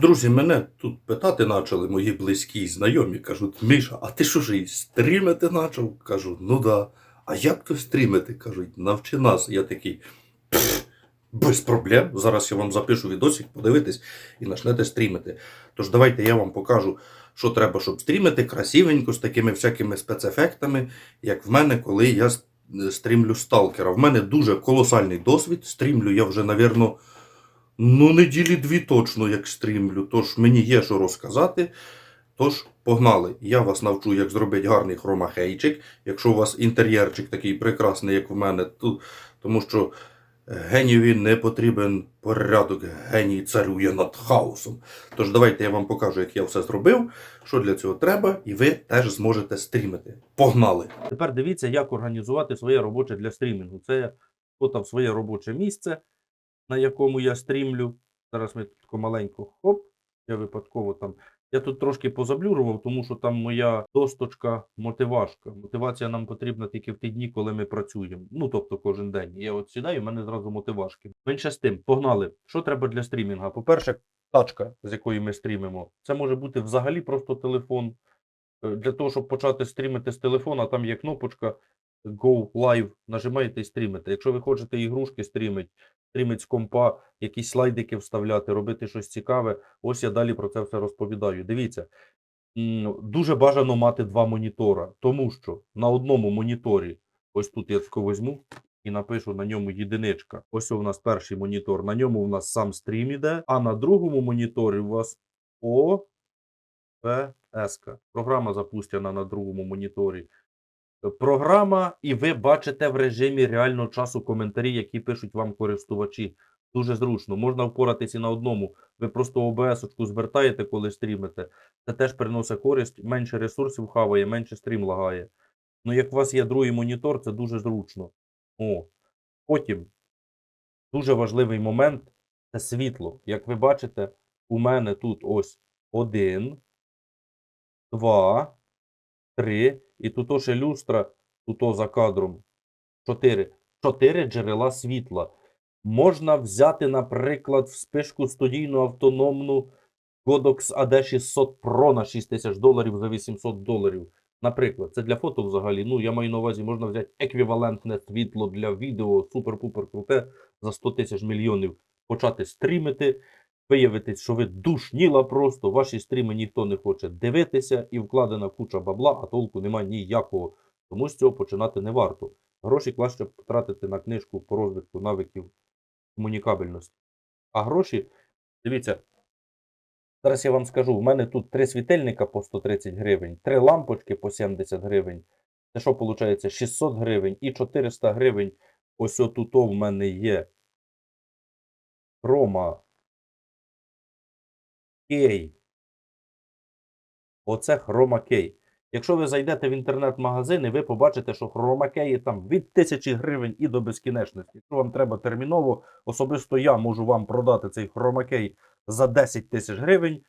Друзі, мене тут питати почали мої близькі і знайомі. Кажуть, Міша, а ти що ж стрімити почав? Кажу, ну да. А як то стрімити? Кажуть, навчи нас. Я такий. Без проблем. Зараз я вам запишу відосик, подивитись і почнете стрімити. Тож давайте я вам покажу, що треба, щоб стрімити красивенько, з такими всякими спецефектами, як в мене, коли я стрімлю сталкера. В мене дуже колосальний досвід. Стрімлю я вже, навірно, Ну, неділі дві точно як стрімлю, тож мені є що розказати. Тож, погнали. Я вас навчу, як зробити гарний хромахейчик. Якщо у вас інтер'єрчик такий прекрасний, як в мене, то, тому що генієві не потрібен порядок, геній царює над хаосом. Тож давайте я вам покажу, як я все зробив, що для цього треба, і ви теж зможете стрімити. Погнали! Тепер дивіться, як організувати своє робоче для стрімінгу. Це я фотав своє робоче місце, на якому я стрімлю. Зараз ми тут маленько хоп. Я випадково там. Я тут трошки позаблюрував, тому що там моя досточка мотивашка. Мотивація нам потрібна тільки в ті дні, коли ми працюємо. Ну, тобто кожен день. Я от сідаю, в мене зразу мотивашки. Менше з тим, погнали. Що треба для стрімінга? По-перше, тачка, з якої ми стрімимо. Це може бути взагалі просто телефон. Е, Для того, щоб почати стрімити з телефона, там є кнопочка Go Live, нажимаєте і стрімите. Якщо ви хочете ігрушки стрімити, стрімити з компа, якісь слайдики вставляти, робити щось цікаве, ось я далі про це все розповідаю. Дивіться, дуже бажано мати два монітора, тому що на одному моніторі, ось тут я тако візьму і напишу на ньому єдиничка. Ось у нас перший монітор, на ньому у нас сам стрім іде, а на другому моніторі у вас О. PS. Програма запущена на другому моніторі. Програма, і ви бачите в режимі реального часу коментарі, які пишуть вам користувачі. Дуже зручно. Можна впоратися і на одному. Ви просто ОБС-очку звертаєте, коли стрімите. Це теж приносить користь, менше ресурсів хаває, менше стрім лагає. Ну, як у вас є другий монітор, це дуже зручно. О. Потім дуже важливий момент це світло. Як ви бачите, у мене тут ось один, два, три, і тут ще люстра, тут за кадром. Чотири. Чотири джерела світла. Можна взяти, наприклад, вспишку студійну автономну Godox AD600 Pro на 6 тисяч доларів за 800 доларів. Наприклад, це для фото взагалі. Ну, я маю на увазі, можна взяти еквівалентне світло для відео, супер-пупер круте за 100 тисяч мільйонів, почати стрімити. Виявитись, що ви душніла просто, ваші стріми ніхто не хоче дивитися, і вкладена куча бабла, а толку немає ніякого. Тому з цього починати не варто. Гроші краще потратити на книжку по розвитку навиків комунікабельності. А гроші, дивіться, зараз я вам скажу: в мене тут три світильника по 130 гривень, три лампочки по 70 гривень. Це що виходить? 600 гривень і 400 гривень. Ось отут в мене є Рома Кей. Оце Хрома Кей. Якщо ви зайдете в інтернет-магазини, ви побачите, що Хрома Кей там від 1000 гривень і до безкінечності. Якщо вам треба терміново, особисто я можу вам продати цей Хрома Кей за 10 тисяч гривень.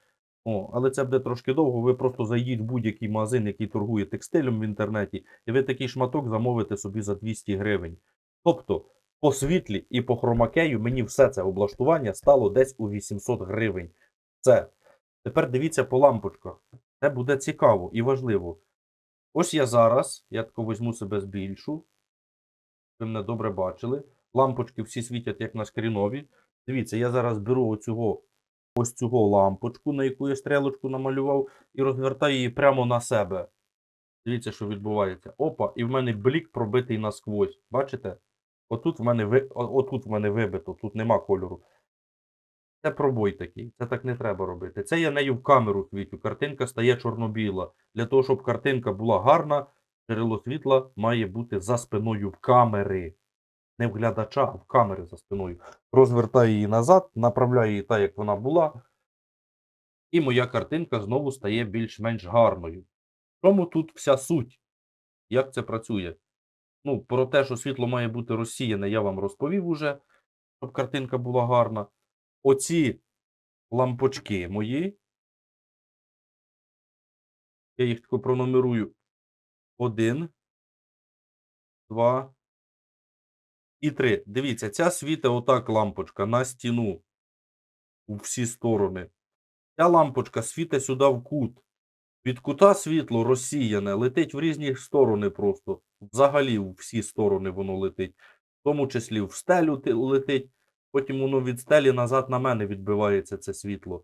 О, але це буде трошки довго. Ви просто зайдіть в будь-який магазин, який торгує текстилем в інтернеті, і ви такий шматок замовите собі за 200 гривень. Тобто, по світлі і по хромакею мені все це облаштування стало десь у 800 гривень. Це. Тепер дивіться по лампочках. Це буде цікаво і важливо. Ось я зараз, я тако візьму себе збільшу. Ви мене добре бачили. Лампочки всі світять як на скрінові. Дивіться, я зараз беру оцього, ось цього лампочку, на яку я стрілочку намалював, і розвертаю її прямо на себе. Дивіться, що відбувається. Опа, і в мене блік пробитий насквозь. Бачите? Отут в мене, ви... отут в мене вибито, тут нема кольору. Це пробой такий, це так не треба робити. Це я нею в камеру світю. Картинка стає чорно-біла. Для того, щоб картинка була гарна, джерело світла має бути за спиною в камери. Не в глядача, а в камери за спиною. Розвертаю її назад, направляю її так, як вона була. І моя картинка знову стає більш-менш гарною. Чому тут вся суть? Як це працює? Ну, про те, що світло має бути розсіяне, я вам розповів уже, щоб картинка була гарна. Оці лампочки мої. Я їх тако пронумерую. Один, два і три. Дивіться, ця світа отак лампочка на стіну у всі сторони. Ця лампочка світить сюди в кут. Від кута світло розсіяне, летить в різні сторони просто. Взагалі в всі сторони воно летить. В тому числі в стелю летить, потім воно від стелі назад на мене відбивається це світло.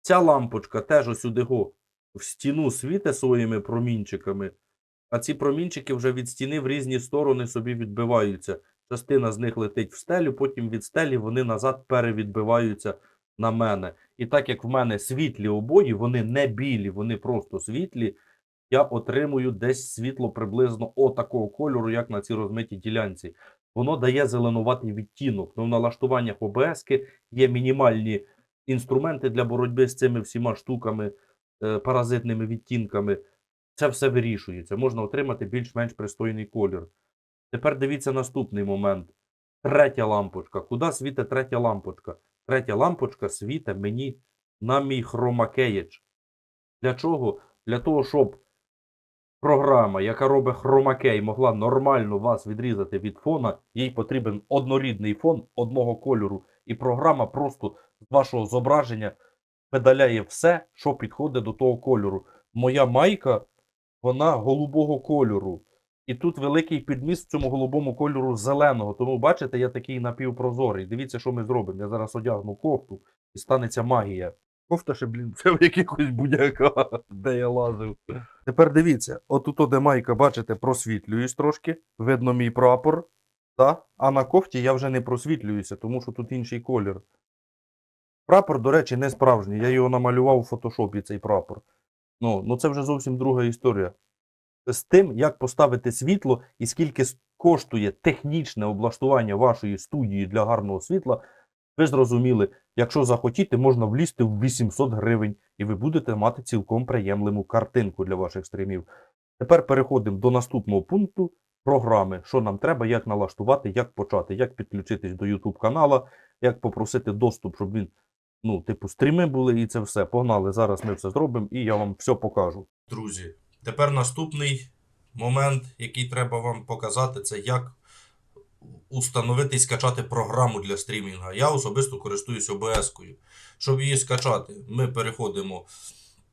Ця лампочка теж ось сюди го в стіну світить своїми промінчиками, а ці промінчики вже від стіни в різні сторони собі відбиваються. Частина з них летить в стелю, потім від стелі вони назад перевідбиваються на мене. І так як в мене світлі обої, вони не білі, вони просто світлі, я отримую десь світло приблизно отакого кольору, як на цій розмитій ділянці. Воно дає зеленуватий відтінок. Ну, в налаштуваннях ОБС є мінімальні інструменти для боротьби з цими всіма штуками, е, паразитними відтінками. Це все вирішується. Можна отримати більш-менш пристойний колір. Тепер дивіться наступний момент. Третя лампочка. Куди світить третя лампочка? Третя лампочка світить мені на мій хромакеєч. Для чого? Для того, щоб програма, яка робить хромакей, могла нормально вас відрізати від фона, їй потрібен однорідний фон одного кольору. І програма просто з вашого зображення педаляє все, що підходить до того кольору. Моя майка, вона голубого кольору. І тут великий підміст в цьому голубому кольору зеленого. Тому, бачите, я такий напівпрозорий. Дивіться, що ми зробимо. Я зараз одягну кофту і станеться магія. Кофта ще, блін, це в якихось будь-яка, де я лазив. Тепер дивіться, отут, де майка, бачите, просвітлююсь трошки. Видно мій прапор. Та? А на кофті я вже не просвітлююся, тому що тут інший колір. Прапор, до речі, не справжній. Я його намалював у фотошопі, цей прапор. Ну, ну це вже зовсім друга історія. З тим, як поставити світло і скільки коштує технічне облаштування вашої студії для гарного світла, ви зрозуміли, якщо захотіти, можна влізти в 800 гривень, і ви будете мати цілком приємлему картинку для ваших стрімів. Тепер переходимо до наступного пункту програми, що нам треба, як налаштувати, як почати, як підключитись до YouTube канала, як попросити доступ, щоб він, ну, типу, стріми були і це все. Погнали. Зараз ми все зробимо і я вам все покажу. Друзі, тепер наступний момент, який треба вам показати, це як установити і скачати програму для стрімінга. Я особисто користуюсь OBS-кою. Щоб її скачати, ми переходимо.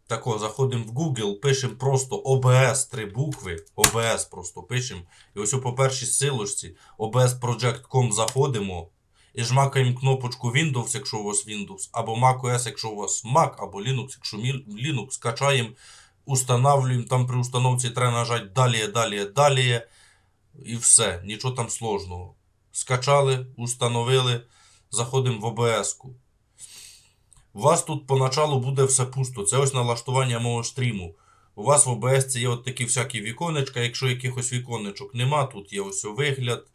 Тако, заходимо в Google, пишемо просто OBS три букви, OBS просто пишемо. І ось по першій силочці obsproject.com заходимо і жмакаємо кнопочку Windows, якщо у вас Windows, або macOS, якщо у вас Mac, або Linux, якщо Linux, скачаємо, устанавлюємо. Там при установці треба нажати далі, далі, далі. І все, нічого там сложного. Скачали, установили, заходимо в OBS-ку. У вас тут поначалу буде все пусто. Це ось налаштування мого стріму. У вас в OBS є от такі всякі віконечка. Якщо якихось віконечок нема, тут є ось вигляд.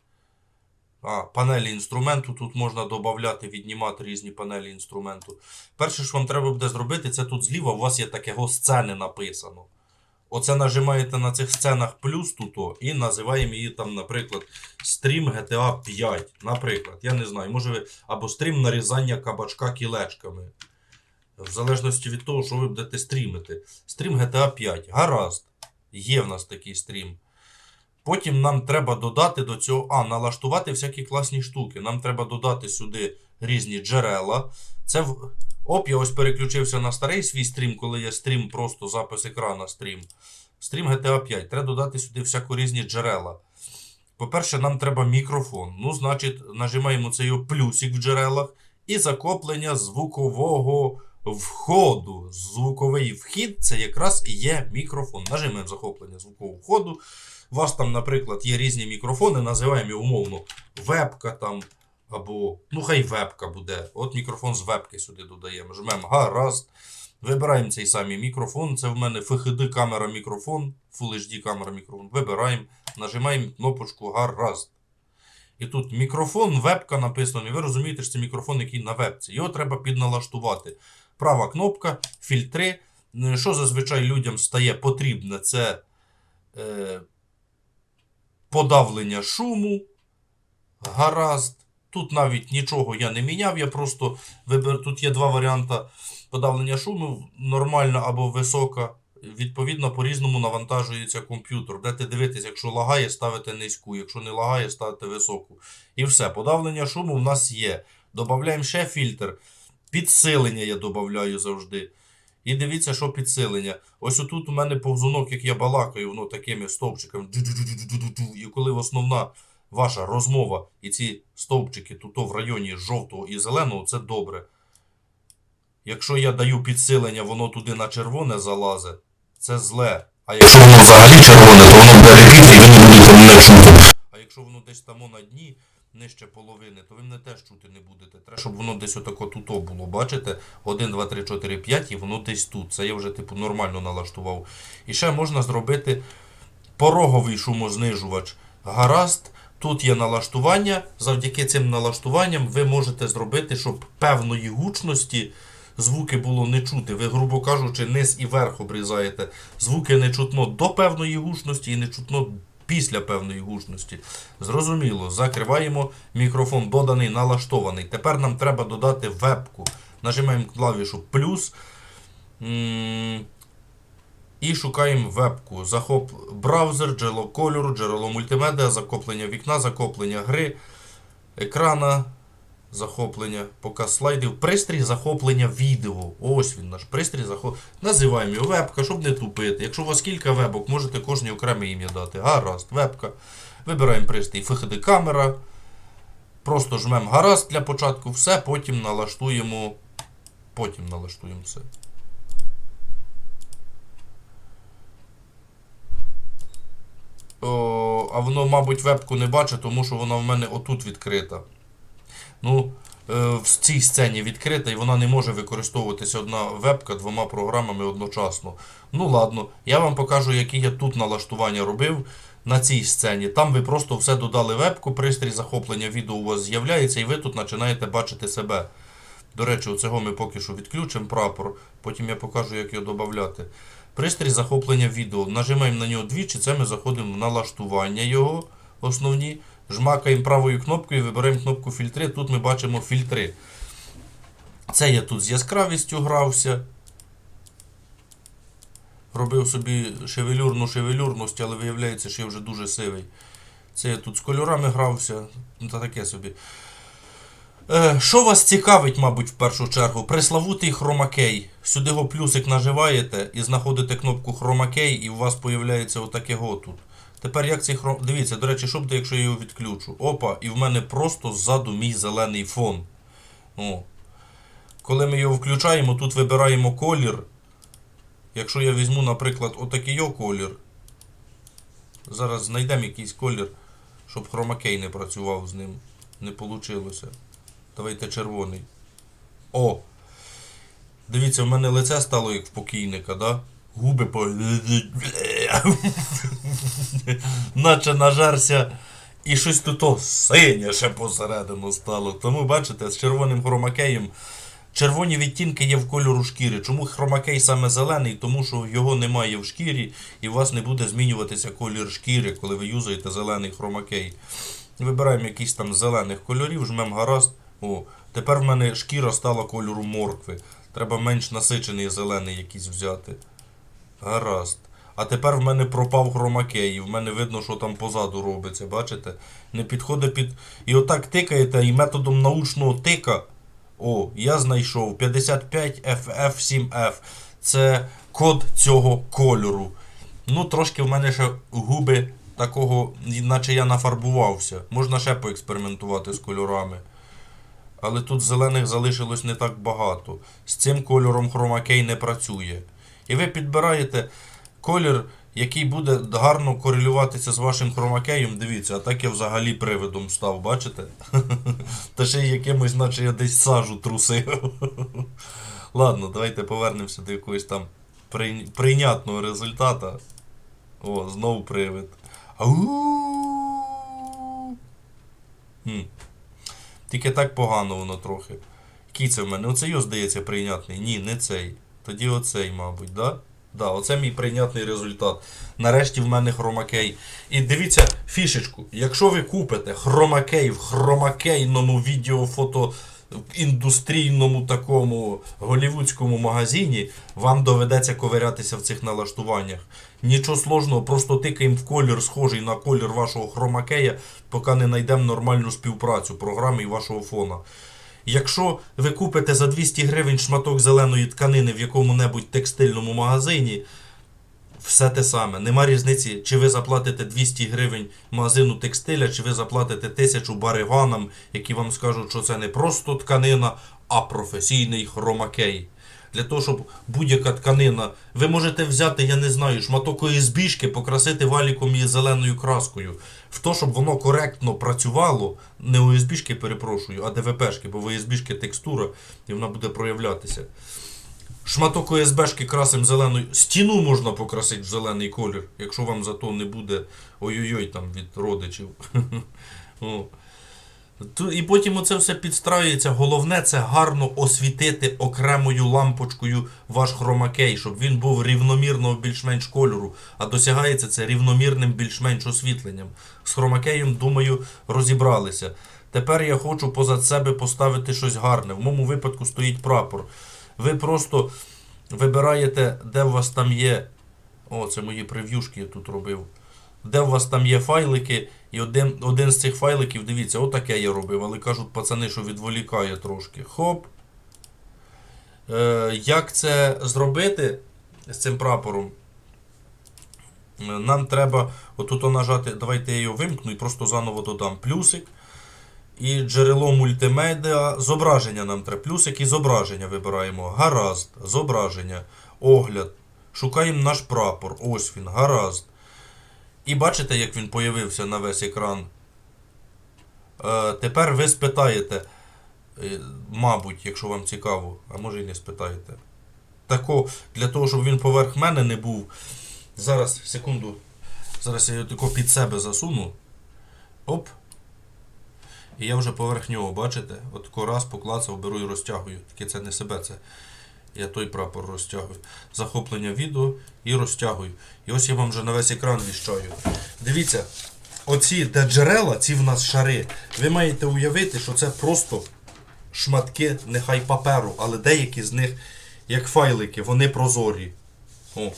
А, панелі інструменту. Тут можна додати, віднімати різні панелі інструменту. Перше, що вам треба буде зробити, це тут зліва у вас є таке сцени написано. Оце нажимаєте на цих сценах плюс тут і називаємо її там, наприклад, стрім GTA 5. Наприклад, я не знаю, може ви або стрім нарізання кабачка кілечками. В залежності від того, що ви будете стрімити. Стрім GTA 5. Гаразд. Є в нас такий стрім. Потім нам треба додати до цього, а, налаштувати всякі класні штуки. Нам треба додати сюди різні джерела. Це в. Оп, я ось переключився на старий свій стрім, коли є стрім, просто запис екрана стрім. Стрім GTA 5. Треба додати сюди всяко різні джерела. По-перше, нам треба мікрофон. Ну, значить, нажимаємо цей плюсик в джерелах і захоплення звукового входу. Звуковий вхід це якраз і є мікрофон. Нажимаємо захоплення звукового входу. У вас там, наприклад, є різні мікрофони, називаємо його умовно вебка там. Або, ну хай вебка буде. От мікрофон з вебки сюди додаємо. Жмемо гаразд. Вибираємо цей самий мікрофон. Це в мене FHD камера мікрофон, Full HD камера мікрофон. Вибираємо, нажимаємо кнопочку гаразд. І тут мікрофон, вебка написано. І ви розумієте, що це мікрофон, який на вебці. Його треба підналаштувати. Права кнопка, фільтри. Ну, Що зазвичай людям стає потрібне, це е, подавлення шуму. Гаразд. Тут навіть нічого я не міняв, я просто вибер... Тут є два варіанти подавлення шуму, нормальна або висока. Відповідно, по-різному навантажується комп'ютер. Будете дивитись, якщо лагає, ставите низьку, якщо не лагає, ставите високу. І все, подавлення шуму в нас є. Додаємо ще фільтр. Підсилення я додаю завжди. І дивіться, що підсилення. Ось отут у мене повзунок, як я балакаю, воно такими стовпчиками. І коли основна ваша розмова і ці стовпчики тут в районі жовтого і зеленого, це добре. Якщо я даю підсилення, воно туди на червоне залазить, це зле. А якщо воно взагалі червоне, то воно буде і ви будете мене чути. А якщо воно десь там на дні, нижче половини, то ви мене теж чути не будете. Треба, щоб воно десь отако тут було. Бачите? 1, 2, 3, 4, 5 і воно десь тут. Це я вже типу нормально налаштував. І ще можна зробити пороговий шумознижувач. Гаразд. Тут є налаштування. Завдяки цим налаштуванням ви можете зробити, щоб певної гучності звуки було не чути. Ви, грубо кажучи, низ і верх обрізаєте. Звуки не чутно до певної гучності і не чутно після певної гучності. Зрозуміло, закриваємо мікрофон доданий, налаштований. Тепер нам треба додати вебку. Нажимаємо клавішу плюс. І шукаємо вебку. Захоп браузер, джерело кольору, джерело мультимедіа, захоплення вікна, захоплення гри, екрана, захоплення, показ слайдів, пристрій захоплення відео. Ось він наш пристрій захоплення. Називаємо його вебка, щоб не тупити. Якщо у вас кілька вебок, можете кожній окреме ім'я дати. Гаразд, вебка. Вибираємо пристрій FHD камера. Просто жмемо гаразд для початку, все, потім налаштуємо. Потім налаштуємо все. О, а воно, мабуть, вебку не бачить, тому що вона в мене отут відкрита. Ну, е, в цій сцені відкрита і вона не може використовуватися одна вебка двома програмами одночасно. Ну ладно, я вам покажу, які я тут налаштування робив на цій сцені. Там ви просто все додали вебку, пристрій захоплення відео у вас з'являється, і ви тут починаєте бачити себе. До речі, оцього ми поки що відключимо прапор, потім я покажу, як його додати. Пристрій захоплення відео. Нажимаємо на нього двічі, це ми заходимо в налаштування його основні. Жмакаємо правою кнопкою, вибираємо кнопку фільтри. Тут ми бачимо фільтри. Це я тут з яскравістю грався. Робив собі шевелюрну шевелюрність, але виявляється, що я вже дуже сивий. Це я тут з кольорами грався. Ну, та таке собі. Е, що вас цікавить, мабуть, в першу чергу? Преславутий хромакей. Сюди го плюсик наживаєте і знаходите кнопку хромакей, і у вас появляється отаке го тут. Тепер як цей хром. Дивіться, до речі, що буде, якщо я його відключу? Опа, і в мене просто ззаду мій зелений фон. О. Коли ми його включаємо, тут вибираємо колір. Якщо я візьму, наприклад, отакий його колір. Зараз знайдемо якийсь колір, щоб хромакей не працював з ним. Не вийшло. Давайте червоний. О! Дивіться, в мене лице стало як в покійника, да? Губи по. Наче нажерся. І щось тут синє ще посередину стало. Тому бачите, з червоним хромакеєм. Червоні відтінки є в кольору шкіри. Чому хромакей саме зелений? Тому що його немає в шкірі, і у вас не буде змінюватися колір шкіри, коли ви юзаєте зелений хромакей. Вибираємо якийсь там зелених кольорів, жмемо гаразд. О, тепер в мене шкіра стала кольору моркви. Треба менш насичений зелений якийсь взяти. Гаразд. А тепер в мене пропав хромакей, і в мене видно, що там позаду робиться, бачите? Не підходить під. І отак тикаєте, і методом научного тика. О, я знайшов 55FF7F. Це код цього кольору. Ну, трошки в мене ще губи такого, наче я нафарбувався. Можна ще поекспериментувати з кольорами. Але тут зелених залишилось не так багато. З цим кольором хромакей не працює. І ви підбираєте колір, який буде гарно корелюватися з вашим хромакеєм. Дивіться, а так я взагалі привидом став, бачите? Та ще й якимось, наче я десь сажу трусив. Ладно, давайте повернемося до якогось там прийнятного результата. О, знову привид. Ау! Тільки так погано воно трохи. Який це в мене? Оцей його, здається, прийнятний. Ні, не цей. Тоді оцей, мабуть, да? Да, оце мій прийнятний результат. Нарешті в мене хромакей. І дивіться фішечку. Якщо ви купите хромакей в хромакейному відеофото індустрійному такому голівудському магазині, вам доведеться ковирятися в цих налаштуваннях. Нічого сложного, просто тикаємо в колір, схожий на колір вашого хромакея, поки не знайдемо нормальну співпрацю програми і вашого фона. Якщо ви купите за 200 гривень шматок зеленої тканини в якому-небудь текстильному магазині, все те саме. Нема різниці, чи ви заплатите 200 гривень магазину текстиля, чи ви заплатите тисячу бариганам, які вам скажуть, що це не просто тканина, а професійний хромакей. Для того, щоб будь-яка тканина, ви можете взяти, я не знаю, шматок ОСБшки, покрасити валіком її зеленою краскою. В то, щоб воно коректно працювало, не ОСБшки, перепрошую, а ДВПшки, бо в ОСБшки текстура і вона буде проявлятися. Шматок ОСБшки красим зеленою. Стіну можна покрасити в зелений колір, якщо вам зато не буде ой-ой-ой там від родичів. І потім оце все підстраюється. Головне це гарно освітити окремою лампочкою ваш хромакей, щоб він був рівномірного більш-менш кольору. А досягається це рівномірним більш-менш освітленням. З хромакеєм, думаю, розібралися. Тепер я хочу позад себе поставити щось гарне. В моєму випадку стоїть прапор. Ви просто вибираєте, де у вас там є. О, це мої прев'юшки я тут робив. Де у вас там є файлики, і один, один з цих файликів, дивіться, отаке я робив, але кажуть пацани, що відволікає трошки. Хоп. Е, як це зробити з цим прапором? Е, Нам треба отут нажати, давайте я його вимкну і просто заново додам плюсик. І джерело мультимедіа, зображення нам треба. Плюсик і зображення вибираємо. Гаразд, зображення, огляд. Шукаємо наш прапор. Ось він, гаразд. І бачите, як він появився на весь екран. Е, тепер ви спитаєте, е, мабуть, якщо вам цікаво, а може і не спитаєте. Тако, для того, щоб він поверх мене не був. Зараз, секунду. Зараз я його тако під себе засуну. Оп. І я вже поверх нього, бачите? От раз поклацав, беру і розтягую. Тільки це не себе, це я той прапор розтягую. Захоплення відео і розтягую. І ось я вам вже на весь екран віщаю. Дивіться, оці де джерела, ці в нас шари, ви маєте уявити, що це просто шматки, нехай паперу, але деякі з них, як файлики, вони прозорі. О.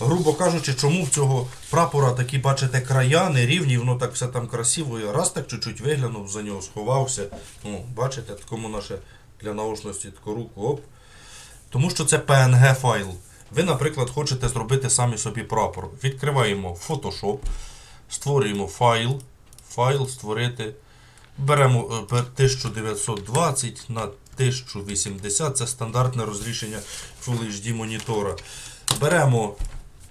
Грубо кажучи, чому в цього прапора такі, бачите, края нерівні, воно так все там красиво. Я раз так чуть-чуть виглянув за нього, сховався. О, бачите, такому наше для наочності таку руку. Оп. Тому що це PNG файл. Ви, наприклад, хочете зробити самі собі прапор. Відкриваємо Photoshop, створюємо файл. Файл створити. Беремо е, 1920 на 1080, це стандартне розрішення Full HD монітора. Беремо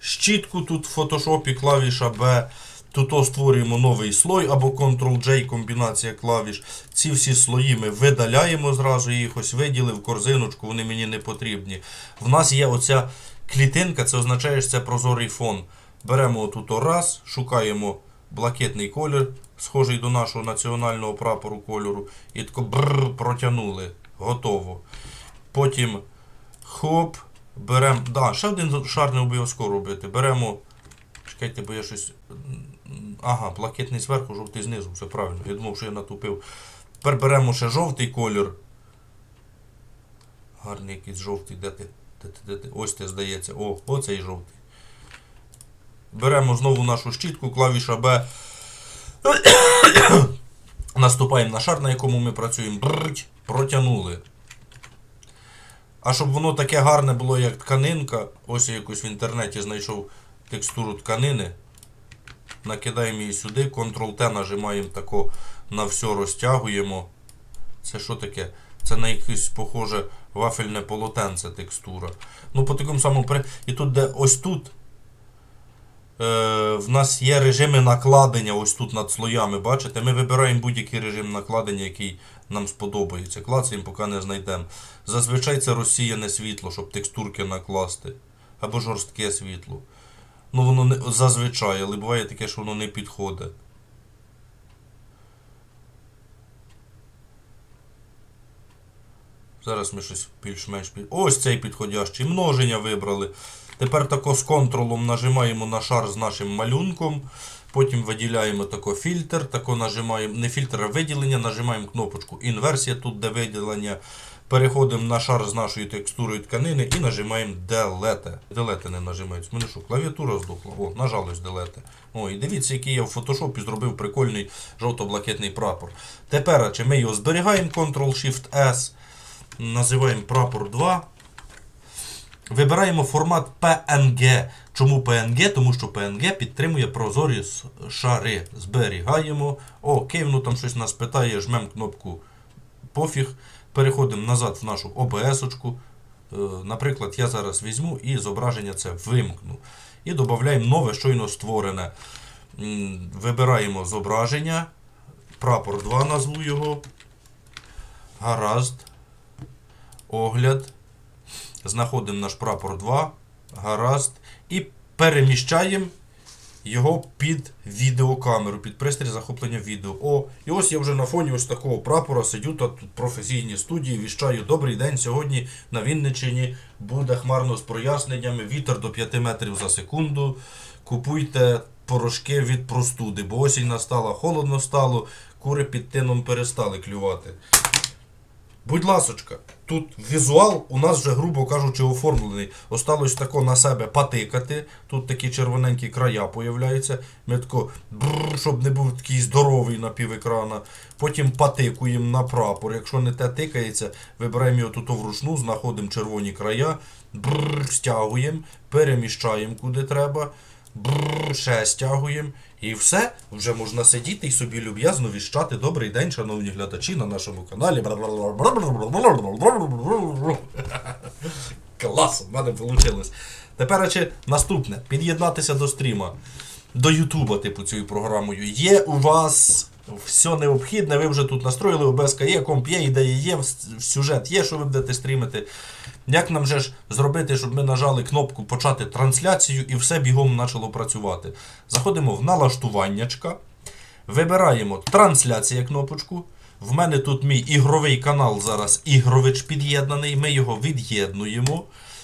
щітку тут в фотошопі, клавіша B. Тут створюємо новий слой або Ctrl-J комбінація клавіш. Ці всі слої ми видаляємо зразу, їх ось виділив, корзиночку, вони мені не потрібні. В нас є оця клітинка, це означає, що це прозорий фон. Беремо отут раз, шукаємо блакитний колір, схожий до нашого національного прапору кольору, і тако бррр, протягнули. Готово. Потім хоп, беремо. Да, ще один шар не обов'язково робити. Беремо. Чекайте, бо я щось. Ага, блакитний зверху, жовтий знизу, все правильно. Я думав, що я натупив. Тепер беремо ще жовтий колір. Гарний якийсь жовтий, де ти? Де ти, де ти? Ось ти здається. О, оцей жовтий. Беремо знову нашу щітку, клавіша B. Наступаємо на шар, на якому ми працюємо. Протягнули. А щоб воно таке гарне було, як тканинка, ось я якось в інтернеті знайшов текстуру тканини. Накидаємо її сюди, Ctrl-T нажимаємо тако на все розтягуємо. Це що таке? Це на якесь похоже вафельне полотенце текстура. Ну, по такому самому І тут, де ось тут. Е, в нас є режими накладення ось тут над слоями. Бачите? Ми вибираємо будь-який режим накладення, який нам сподобається. Клацаємо, поки не знайдемо. Зазвичай це розсіяне світло, щоб текстурки накласти. Або жорстке світло. Ну, воно не зазвичай, але буває таке, що воно не підходить. Зараз ми щось більш-менш під... Ось цей підходящий. Множення вибрали. Тепер тако з контролом нажимаємо на шар з нашим малюнком. Потім виділяємо тако фільтр, тако нажимаємо, не фільтр, а виділення, нажимаємо кнопочку інверсія, тут де виділення. Переходимо на шар з нашою текстурою тканини і нажимаємо Delete. Delete не нажимається. Мене що, клавіатура здохла. О, нажалось Delete. О, і дивіться, який я в фотошопі зробив прикольний жовто-блакитний прапор. Тепер чи ми його зберігаємо Ctrl-Shift-S, називаємо прапор 2. Вибираємо формат PNG. Чому PNG? Тому що PNG підтримує прозорі шари. Зберігаємо. О, кивну там щось нас питає, жмемо кнопку пофіг. Переходимо назад в нашу OBS-очку. Е, Наприклад, я зараз візьму і зображення це вимкну. І додаємо нове, щойно створене. Вибираємо зображення. Прапор 2 назву його. Гаразд. Огляд. Знаходимо наш прапор 2. Гаразд. І переміщаємо його під відеокамеру, під пристрій захоплення відео. О, і ось я вже на фоні ось такого прапора сидю та тут в професійній студії. Віщаю добрий день. Сьогодні на Вінниччині буде хмарно з проясненнями, вітер до 5 метрів за секунду. Купуйте порошки від простуди, бо осінь настала, холодно стало, кури під тином перестали клювати. Будь ласочка, тут візуал у нас вже, грубо кажучи, оформлений. Осталось тако на себе потикати. Тут такі червоненькі края появляються. Ми тако, бррр, щоб не був такий здоровий на пів. Потім потикуємо на прапор. Якщо не те тикається, вибираємо його тут вручну, знаходимо червоні края, бррр, стягуємо, переміщаємо куди треба. Бррр, ще стягуємо. І все, вже можна сидіти і собі люб'язно віщати. Добрий день, шановні глядачі, на нашому каналі. Клас, в мене вийшло. Тепер чи наступне під'єднатися до стріма, до Ютуба, типу, цією програмою. Є у вас все необхідне, ви вже тут настроїли, ОБС є, комп є, ідеї є, сюжет є, що ви будете стрімити. Як нам же ж зробити, щоб ми нажали кнопку почати трансляцію і все бігом почало працювати? Заходимо в налаштуваннячка, вибираємо трансляція кнопочку. В мене тут мій ігровий канал зараз ігрович під'єднаний. Ми його від'єднуємо.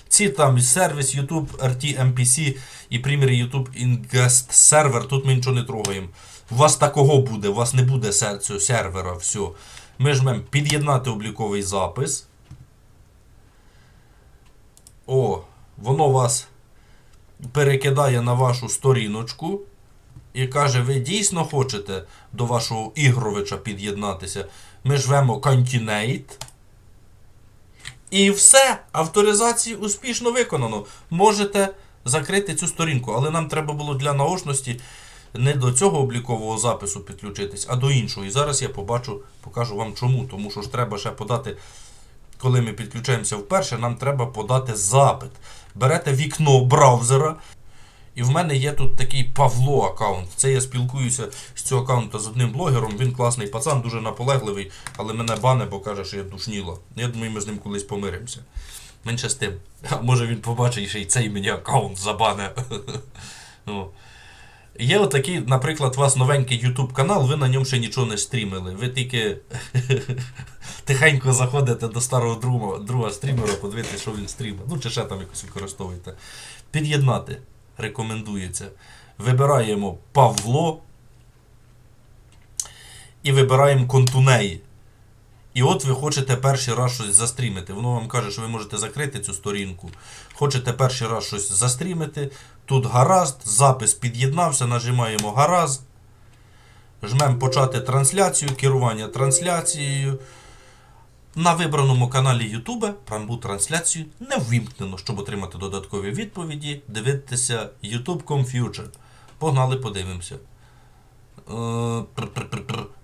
Ці там сервіс YouTube, RT, MPC і Premier YouTube Ingest сервер. Тут ми нічого не трогаємо. У вас такого буде, у вас не буде сер- цього сервера. Все. Ми жмемо під'єднати обліковий запис. О, воно вас перекидає на вашу сторіночку і каже, ви дійсно хочете до вашого ігровича під'єднатися. Ми жмемо Continuate. І все, авторизацію успішно виконано. Можете закрити цю сторінку, але нам треба було для наочності не до цього облікового запису підключитись, а до іншого. І зараз я побачу, покажу вам чому. Тому що ж треба ще подати коли ми підключаємося вперше, нам треба подати запит. Берете вікно браузера. І в мене є тут такий Павло аккаунт. Це я спілкуюся з цього аккаунта з одним блогером. Він класний пацан, дуже наполегливий, але мене бане, бо каже, що я душніла. Я думаю, ми з ним колись помиримося. Менше з тим. А може він побачить ще й цей мені аккаунт забане. Є отакий, наприклад, у вас новенький YouTube канал, ви на ньому ще нічого не стрімили. Ви тільки тихенько заходите до старого друга, друга стрімера, подивитися, що він стрімить. Ну, чи ще там якось використовуєте. Під'єднати рекомендується. Вибираємо Павло і вибираємо контунеї. І от ви хочете перший раз щось застрімити. Воно вам каже, що ви можете закрити цю сторінку. Хочете перший раз щось застрімити. Тут гаразд, запис під'єднався, нажимаємо гаразд. Жмемо почати трансляцію, керування трансляцією. На вибраному каналі YouTube прамбу трансляцію не ввімкнено, щоб отримати додаткові відповіді. Дивитися YouTube Future. Погнали, подивимося. Е.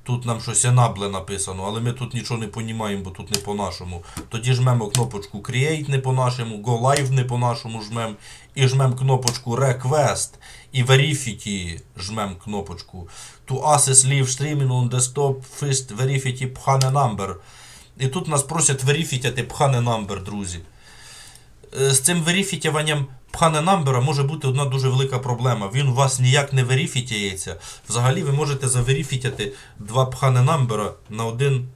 Тут нам щось енабле написано, але ми тут нічого не понімаємо, бо тут не по-нашому. Тоді жмемо кнопочку Create не по-нашому, Go Live не по-нашому жмем. І жмем кнопочку Request і Verify жмем кнопочку. To access live streaming on desktop first verify пхане number. І тут нас просять верифітяти пхане number, друзі. Е, З цим верифітяванням пхане намбера може бути одна дуже велика проблема. Він у вас ніяк не верифітяється. Взагалі ви можете заверифітяти два пхане намбера на один.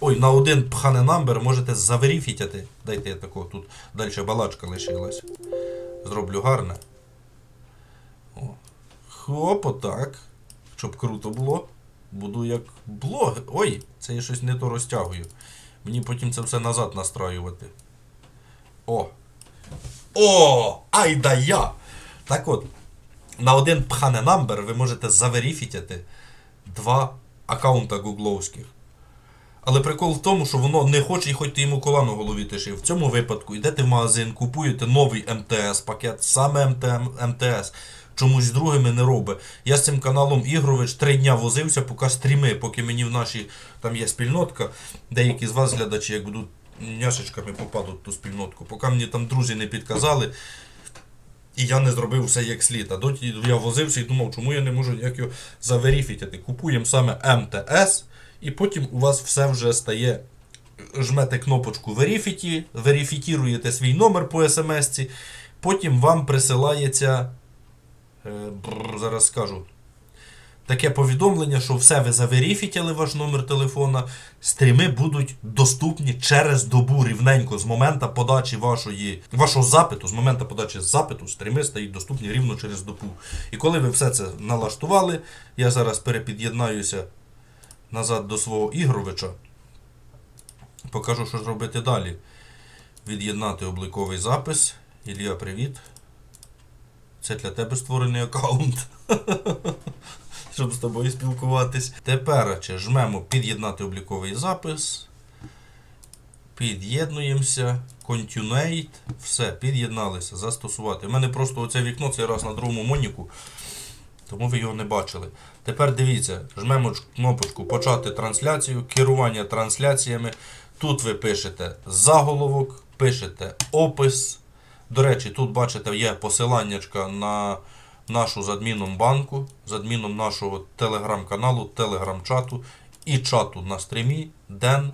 Ой, на один пхане намбер можете заверифітяти. Дайте я такого тут далі балачка лишилась. Зроблю гарне. О. Хоп, отак. Щоб круто було. Буду як блог. Ой, це я щось не то розтягую. Мені потім це все назад настраювати. О! О! Ай да я! Так от, на один пхане намбер ви можете заверіфітити два аккаунта гугловських. Але прикол в тому, що воно не хоче, і хоч ти йому кола на голові тишив. В цьому випадку йдете в магазин, купуєте новий МТС пакет, саме МТС. Чомусь другими не робить. Я з цим каналом Ігрович три дня возився, поки стріми, поки мені в нашій там є спільнотка. Деякі з вас, глядачі, як будуть няшечками попадуть в ту спільнотку. Поки мені там друзі не підказали, і я не зробив все як слід. А доті я возився і думав, чому я не можу ніяк його заверіфітити. Купуємо саме МТС, і потім у вас все вже стає. Жмете кнопочку Verify, верифікуєте свій номер по смс, потім вам присилається. е, бррр, зараз скажу. Таке повідомлення, що все ви заверіфітили ваш номер телефона, стріми будуть доступні через добу рівненько з моменту подачі вашої, вашого запиту, з моменту подачі запиту, стріми стають доступні рівно через добу. І коли ви все це налаштували, я зараз перепід'єднаюся назад до свого ігровича. Покажу, що зробити далі. Від'єднати обліковий запис. Ілля, привіт. Це для тебе створений аккаунт. Щоб з тобою спілкуватись. Тепер жмемо під'єднати обліковий запис. Під'єднуємося. Continuate. Все, під'єдналися. Застосувати. У мене просто оце вікно цей раз на другому моніку. Тому ви його не бачили. Тепер дивіться, жмемо кнопочку Почати трансляцію, керування трансляціями. Тут ви пишете заголовок, пишете опис. До речі, тут бачите, є посиланнячка на нашу з адміном банку, з адміном нашого телеграм-каналу, телеграм-чату і чату на стрімі. Ден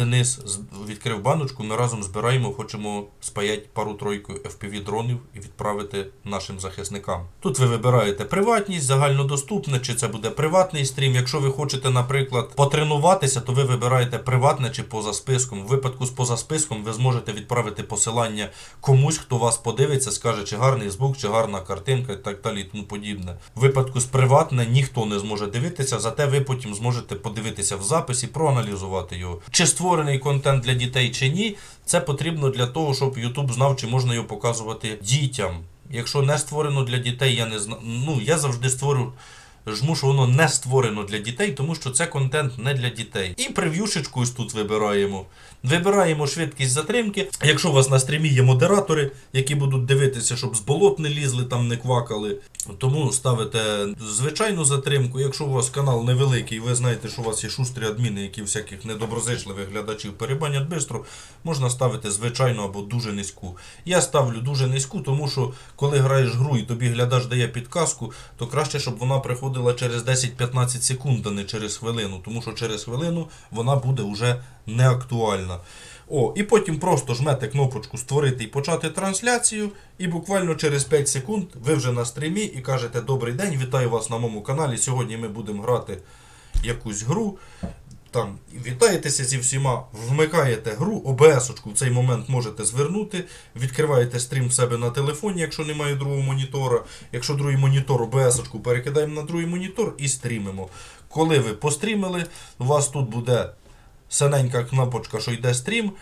Денис відкрив баночку, ми разом збираємо, хочемо спаяти пару-тройку FPV дронів і відправити нашим захисникам. Тут ви вибираєте приватність, загальнодоступне, чи це буде приватний стрім. Якщо ви хочете, наприклад, потренуватися, то ви вибираєте приватне чи поза списком. В випадку з поза списком ви зможете відправити посилання комусь, хто вас подивиться, скаже, чи гарний звук, чи гарна картинка і так далі і тому подібне. В випадку з приватне ніхто не зможе дивитися, зате ви потім зможете подивитися в записі, проаналізувати його. Чи створений контент для дітей чи ні, це потрібно для того, щоб YouTube знав, чи можна його показувати дітям. Якщо не створено для дітей, я не знаю. Ну, я завжди створю. Жму, що воно не створено для дітей, тому що це контент не для дітей. І прев'юшечку ось тут вибираємо. Вибираємо швидкість затримки. Якщо у вас на стрімі є модератори, які будуть дивитися, щоб з болот не лізли, там не квакали. Тому ставите звичайну затримку. Якщо у вас канал невеликий, ви знаєте, що у вас є шустрі адміни, які всяких недоброзичливих глядачів перебанять швидко, можна ставити звичайну або дуже низьку. Я ставлю дуже низьку, тому що коли граєш гру і тобі глядач дає підказку, то краще, щоб вона приходила через 10-15 секунд, а не через хвилину, тому що через хвилину вона буде вже не актуальна. О, і потім просто жмете кнопочку Створити і почати трансляцію, і буквально через 5 секунд ви вже на стрімі і кажете Добрий день, вітаю вас на моєму каналі. Сьогодні ми будемо грати якусь гру. Там вітаєтеся зі всіма, вмикаєте гру, ОБС-очку в цей момент можете звернути, відкриваєте стрім в себе на телефоні, якщо немає другого монітора. Якщо другий монітор, ОБС-очку перекидаємо на другий монітор і стрімимо. Коли ви пострімили, у вас тут буде синенька кнопочка, що йде стрім,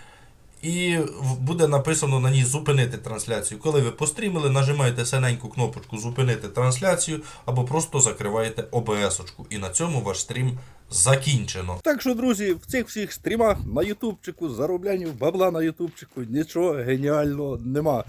і буде написано на ній зупинити трансляцію. Коли ви пострімили, нажимаєте синеньку кнопочку зупинити трансляцію або просто закриваєте ОБС-очку. І на цьому ваш стрім закінчено. Так що, друзі, в цих всіх стрімах на Ютубчику, зароблянню бабла на Ютубчику, нічого геніального нема.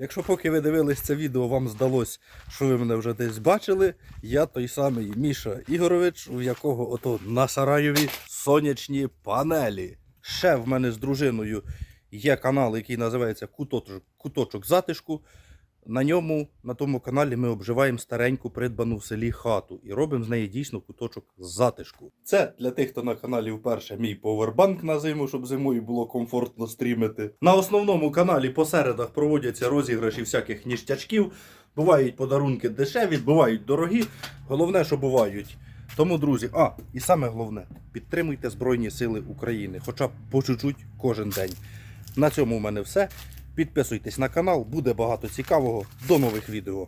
Якщо поки ви дивились це відео, вам здалось, що ви мене вже десь бачили, я той самий Міша Ігорович, у якого ото на Сараєві сонячні панелі. Ще в мене з дружиною є канал, який називається Куточок, Куточок затишку. На ньому, на тому каналі, ми обживаємо стареньку придбану в селі хату і робимо з неї дійсно куточок затишку. Це для тих, хто на каналі вперше мій повербанк на зиму, щоб зимою було комфортно стрімити. На основному каналі по середах проводяться розіграші всяких ніштячків. Бувають подарунки дешеві, бувають дорогі. Головне, що бувають. Тому, друзі, а, і саме головне, підтримуйте Збройні Сили України, хоча б по чуть-чуть кожен день. На цьому в мене все. Підписуйтесь на канал, буде багато цікавого. До нових відео.